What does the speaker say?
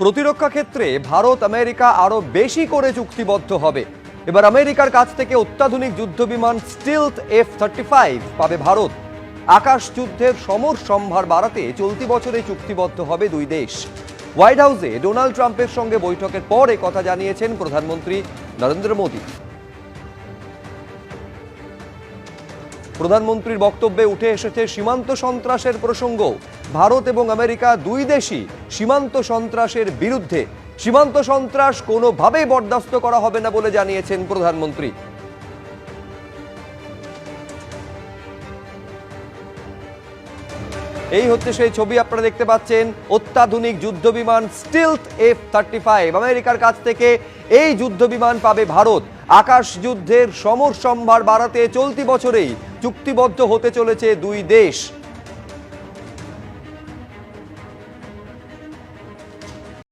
প্রতিরক্ষা ক্ষেত্রে ভারত, আমেরিকা আরও বেশি করে চুক্তিবদ্ধ হবে। এবার আমেরিকার কাছ থেকে অত্যাধুনিক যুদ্ধবিমান স্টিলথ এফ থার্টি ফাইভ পাবে ভারত। আকাশ যুদ্ধের সমর সম্ভার বাড়াতে চলতি বছরে চুক্তিবদ্ধ হবে দুই দেশ। হোয়াইট হাউসে ডোনাল্ড ট্রাম্পের সঙ্গে বৈঠকের পর কথা জানিয়েছেন প্রধানমন্ত্রী নরেন্দ্র মোদী। প্রধানমন্ত্রীর বক্তব্যে উঠে এসেছে সীমান্ত সন্ত্রাসের প্রসঙ্গ। ভারত এবং আমেরিকা দুই দেশই সীমান্ত সন্ত্রাসের বিরুদ্ধে। সীমান্ত সন্ত্রাস কোনোভাবেই বরদাস্ত করা হবে না বলে জানিয়েছেন প্রধানমন্ত্রী। এই হচ্ছে সেই ছবি আপনারা দেখতে পাচ্ছেন। অত্যাধুনিক যুদ্ধবিমান স্টিলথ এফ থার্টি ফাইভ আমেরিকার কাছ থেকে এই যুদ্ধবিমান পাবে ভারত। আকাশ যুদ্ধের সমর সম্ভার বাড়াতে চলতি বছরেই চুক্তিবদ্ধ হতে চলেছে দুই দেশ।